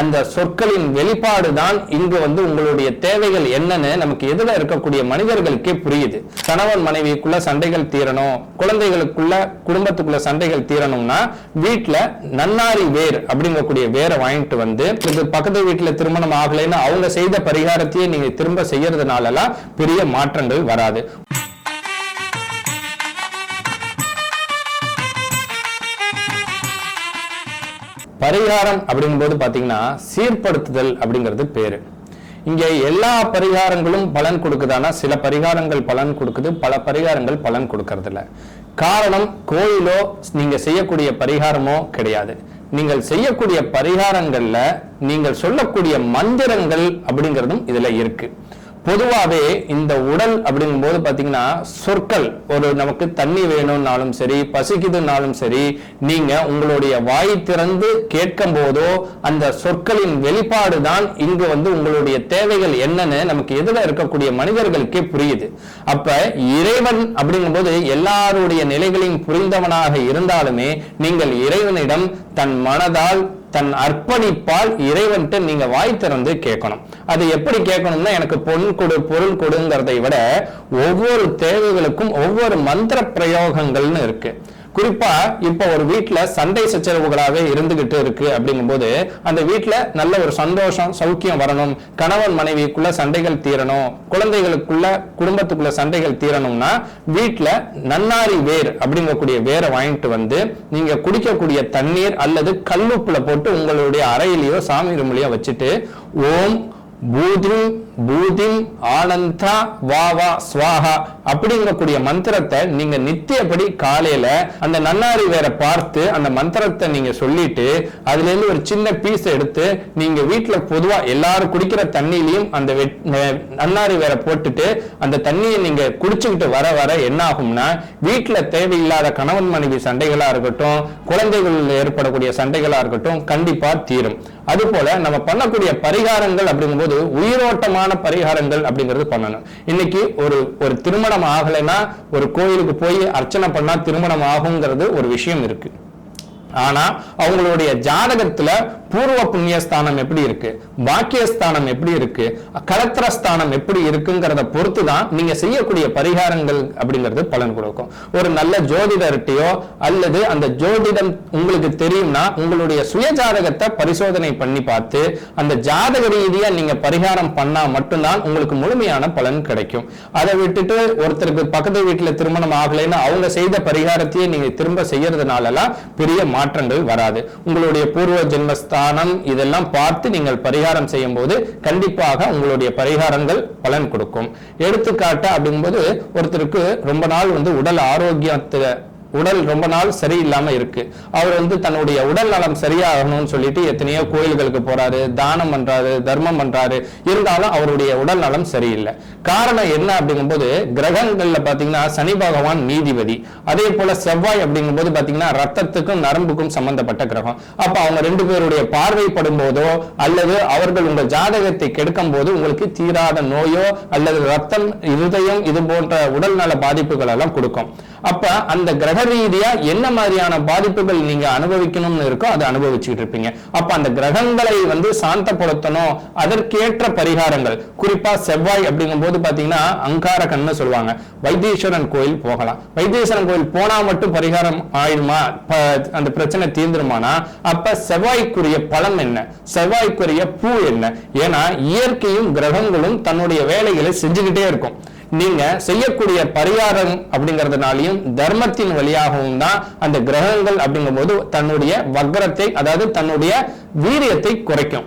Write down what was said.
அந்த சொற்களின் வெளிப்பாடு தான் இங்கு வந்து உங்களுடைய தேவைகள் என்னன்னு நமக்கு எதிர இருக்கக்கூடிய மனிதர்களுக்கே புரியுது. கணவன் மனைவிக்குள்ள சண்டைகள் தீரணும் குழந்தைகளுக்குள்ள குடும்பத்துக்குள்ள சண்டைகள் தீரணும்னா வீட்டுல நன்னாரி வேர் அப்படிங்கக்கூடிய வேரை வாங்கிட்டு வந்து இது பக்கத்து வீட்டுல திருமணம் ஆகலைன்னு அவங்க செய்த பரிகாரத்தையே நீங்க திரும்ப செய்யறதுனாலலாம் பெரிய மாற்றங்கள் வராது. பரிகாரம் அப்படிங்கும்போது பாத்தீங்கன்னா சீர்படுத்துதல் அப்படிங்கிறது பேரு. இங்க எல்லா பரிகாரங்களும் பலன் கொடுக்குதானா சில பரிகாரங்கள் பலன் கொடுக்குது பல பரிகாரங்கள் பலன் கொடுக்கறது இல்ல காரணம் கோயிலோ நீங்க செய்யக்கூடிய பரிகாரமோ கிடையாது. நீங்கள் செய்யக்கூடிய பரிகாரங்கள்ல நீங்கள் சொல்லக்கூடிய மந்திரங்கள் அப்படிங்கிறதும் இதுல இருக்கு. பொதுவாகவே இந்த உடல் அப்படிங்கும்போது பார்த்தீங்கன்னா சொற்கள் ஒரு நமக்கு தண்ணி வேணும்னாலும் சரி பசிக்குதுனாலும் சரி நீங்க உங்களுடைய வாய் திறந்து கேட்கும் போதோ அந்த சொற்களின் வெளிப்பாடு தான் இங்கு வந்து உங்களுடைய தேவைகள் என்னன்னு நமக்கு எதிர இருக்கக்கூடிய மனிதர்களுக்கே புரியுது. அப்ப இறைவன் அப்படிங்கும்போது எல்லாருடைய நிலைகளையும் புரிந்தவனாக இருந்தாலுமே நீங்கள் இறைவனிடம் தன் மனதால் தன் அர்ப்பணிப்பால் இறைவன்ட்டு நீங்க வாய் திறந்து கேட்கணும். அது எப்படி கேட்கணும்னா எனக்கு பொன் கொடு பொருள் கொடுங்கிறதை விட ஒவ்வொரு தேவைகளுக்கும் ஒவ்வொரு மந்திர பிரயோகங்கள்னு இருக்கு. குறிப்பா இப்ப ஒரு வீட்டுல சண்டை சச்சரவுகளாவே இருந்துகிட்டு இருக்கு அப்படிங்கும்போது அந்த வீட்டுல நல்ல ஒரு சந்தோஷம் சௌக்கியம் வரணும் கணவன் மனைவிக்குள்ள சண்டைகள் தீரணும் குழந்தைகளுக்குள்ள குடும்பத்துக்குள்ள சண்டைகள் தீரணும்னா வீட்டுல நன்னாரி வேர் அப்படிங்கக்கூடிய வேரை வாங்கிட்டு வந்து நீங்க குடிக்கக்கூடிய தண்ணீர் அல்லது கல்லுப்புல போட்டு உங்களுடைய அறையிலேயோ சாமி ரூம்லயோ வச்சுட்டு ஓம் பூதிம் பூதிம் ஆனந்தா வா வா ஸ்வாஹா அப்படிங்கக்கூடிய மந்திரத்தை நீங்க நித்தியப்படி காலையில அந்த நன்னாரி வேற பார்த்து அந்த மந்திரத்தை நீங்க சொல்லிட்டு அதுல இருந்து ஒரு சின்ன பீஸ் எடுத்து நீங்க வீட்டுல பொதுவா எல்லாரும் குடிக்கிற தண்ணியிலையும் அந்த வெட்- நன்னாரி வேற போட்டுட்டு அந்த தண்ணியை நீங்க குடிச்சுக்கிட்டு வர வர என்ன ஆகும்னா வீட்டுல தேவையில்லாத கணவன் மனைவி சண்டைகளா இருக்கட்டும் குழந்தைகள் ஏற்படக்கூடிய சண்டைகளா இருக்கட்டும் கண்டிப்பா தீரும். அது போல நம்ம பண்ணக்கூடிய பரிகாரங்கள் அப்படிங்கும்போது உயிரோட்டமான பரிகாரங்கள் அப்படிங்கிறது பண்ணணும். இன்னைக்கு ஒரு ஒரு திருமணம் ஆகலைன்னா ஒரு கோயிலுக்கு போய் அர்ச்சனை பண்ணா திருமணம் ஆகுங்கிறது ஒரு விஷயம் இருக்கு. ஆனா அவங்களுடைய ஜாதகத்துல பூர்வ புண்ணியஸ்தானம் எப்படி இருக்கு? பாக்கியஸ்தானம் எப்படி இருக்கு? கலத்திரஸ்தானம் எப்படி இருக்குங்கிறத பொறுத்து தான் நீங்க செய்யக்கூடிய பரிகாரங்கள் அப்படிங்கிறது பலன் கொடுக்கும். ஒரு நல்ல ஜோதிடர்கிட்டயோ அல்லது அந்த ஜோதிடம் உங்களுக்கு தெரியும்னா உங்களுடைய சுய ஜாதகத்தை பரிசோதனை பண்ணி பார்த்து அந்த ஜாதக ரீதியா நீங்க பரிகாரம் பண்ணா மட்டும்தான் உங்களுக்கு முழுமையான பலன் கிடைக்கும். அதை விட்டுட்டு ஒருத்தருக்கு பக்கத்து வீட்டுல திருமணம் ஆகலைன்னா அவங்க செய்த பரிகாரத்தையே நீங்க திரும்ப செய்யறதுனால பெரிய மாற்றங்கள் வராது. உங்களுடைய பூர்வ தானம் இதெல்லாம் பார்த்து நீங்கள் பரிகாரம் செய்யும் போது கண்டிப்பாக உங்களுடைய பரிகாரங்கள் பலன் கொடுக்கும். எடுத்துக்காட்டு அப்படிங்கும்போது ஒருத்தருக்கு ரொம்ப நாள் வந்து உடல் ஆரோக்கியத்தை உடல் ரொம்ப நாள் சரியில்லாம இருக்கு. அவர் வந்து தன்னுடைய உடல் நலம் சரியாகணும்னு சொல்லிட்டு எத்தனையோ கோயில்களுக்கு போறாரு தானம் பண்றாரு தர்மம் பண்றாரு. இருந்தாலும் அவருடைய உடல் நலம் சரியில்லை. காரணம் என்ன அப்படிங்கும்போது கிரகங்கள்ல பாத்தீங்கன்னா சனி பகவான் நீதிபதி. அதே போல செவ்வாய் அப்படிங்கும்போது பாத்தீங்கன்னா ரத்தத்துக்கும் நரம்புக்கும் சம்பந்தப்பட்ட கிரகம். அப்ப அவங்க ரெண்டு பேருடைய பார்வைப்படும் போதோ அல்லது அவர்கள் உங்கள் ஜாதகத்தை கெடுக்கும் போது உங்களுக்கு தீராத நோயோ அல்லது ரத்தம் இருதயம் இது போன்ற உடல்நல பாதிப்புகள் எல்லாம் கொடுக்கும். அப்ப அந்த கிரக ரீதியா என்ன மாதிரியான பாதிப்புகள் நீங்க அனுபவிக்கணும்னு இருக்கோ அதை அனுபவிச்சுட்டு இருப்பீங்க. அப்ப அந்த கிரகங்களை வந்து சாந்தப்படுத்தணும். அதற்கேற்ற பரிகாரங்கள். குறிப்பா செவ்வாய் அப்படிங்கும்போது பாத்தீங்கன்னா அங்காரகன்னு சொல்லுவாங்க. வைத்தீஸ்வரன் கோயில் போகலாம். வைத்தீஸ்வரன் கோயில் போனா மட்டும் பரிகாரம் ஆயிடுமா? அந்த பிரச்சனை தீர்ந்துருமானா? அப்ப செவ்வாய்க்குரிய பலம் என்ன? செவ்வாய்க்குரிய பூ என்ன? ஏன்னா இயற்கையும் கிரகங்களும் தன்னுடைய வேலைகளை செஞ்சுக்கிட்டே இருக்கும். நீங்க செய்யக்கூடிய பரிகாரம் அப்படிங்கறதுனாலையும் தர்மத்தின் வழியாகவும் தான் அந்த கிரகங்கள் அப்படிங்கும்போது தன்னுடைய வக்ரத்தை அதாவது தன்னுடைய வீரியத்தை குறைக்கும்.